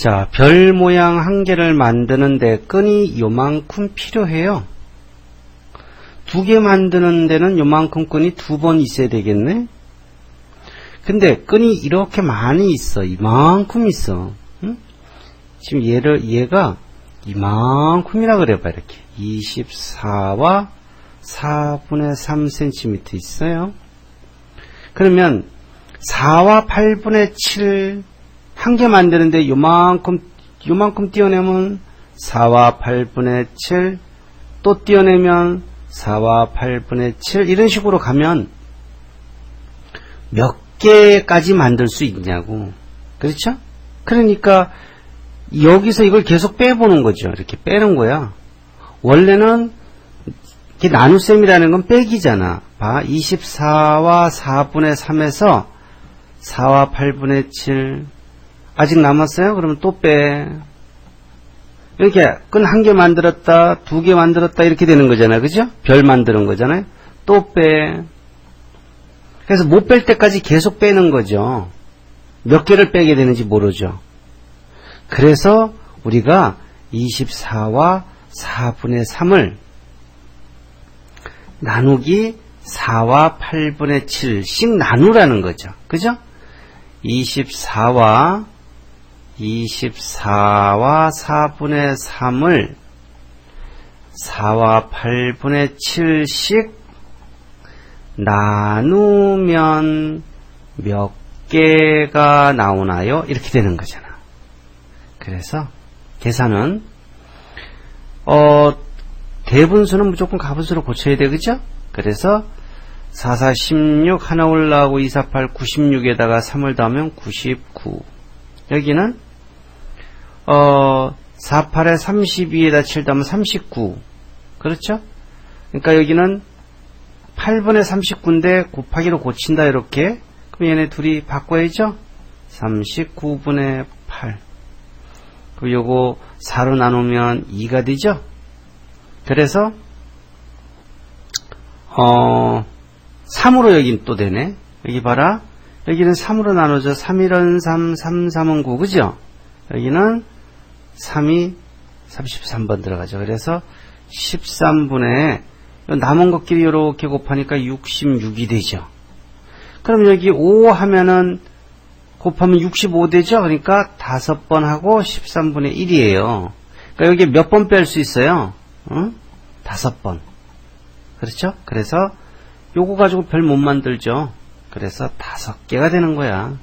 자, 별 모양 한 개를 만드는데 끈이 요만큼 필요해요. 두 개 만드는 데는 요만큼 끈이 두 번 있어야 되겠네? 근데 끈이 이렇게 많이 있어. 이만큼 있어. 응? 지금 얘를, 얘가 이만큼이라 그래봐, 이렇게. 24와 4분의 3cm 있어요. 그러면 4와 8분의 7 한 개 만드는데 요만큼 요만큼 띄어내면 4와 8분의 7 또 띄어내면 4와 8분의 7 이런 식으로 가면 몇 개까지 만들 수 있냐고. 그렇죠? 그러니까 여기서 이걸 계속 빼보는 거죠. 이렇게 빼는 거야. 원래는 나눗셈이라는 건 빼기잖아. 봐. 24와 4분의 3에서 4와 8분의 7 아직 남았어요? 그러면 또 빼. 이렇게 끈 한 개 만들었다, 두 개 만들었다 이렇게 되는 거잖아요. 그죠? 별 만드는 거잖아요. 또 빼. 그래서 못 뺄 때까지 계속 빼는 거죠. 몇 개를 빼게 되는지 모르죠. 그래서 우리가 24와 4분의 3을 나누기 4와 8분의 7씩 나누라는 거죠. 그죠? 24와 24와 4분의 3을 4와 8분의 7씩 나누면 몇 개가 나오나요? 이렇게 되는 거잖아. 그래서 계산은 어 대분수는 무조건 가분수로 고쳐야 돼. 그죠? 그래서 4, 4, 16 하나 올라오고 2, 4, 8, 96에다가 3을 더하면 99 여기는 어 4, 8에 32에다 7 더하면 39 그렇죠? 그러니까 여기는 8분의 39인데 곱하기로 고친다 이렇게 그럼 얘네 둘이 바꿔야죠 39분의 8 그리고 요거 4로 나누면 2가 되죠 그래서 어 3으로 여긴 또 되네. 여기 봐라. 여기는 3으로 나눠져. 3, 1은 3, 3, 3은 9. 그죠? 여기는 3이 33번 들어가죠. 그래서 13분의 남은 것끼리 이렇게 곱하니까 66이 되죠. 그럼 여기 5 하면은 곱하면 65 되죠? 그러니까 5번 하고 13분의 1이에요. 그러니까 여기 몇 번 뺄 수 있어요? 응? 5번. 그렇죠? 그래서 요거 가지고 별 못 만들죠. 그래서 다섯 개가 되는 거야.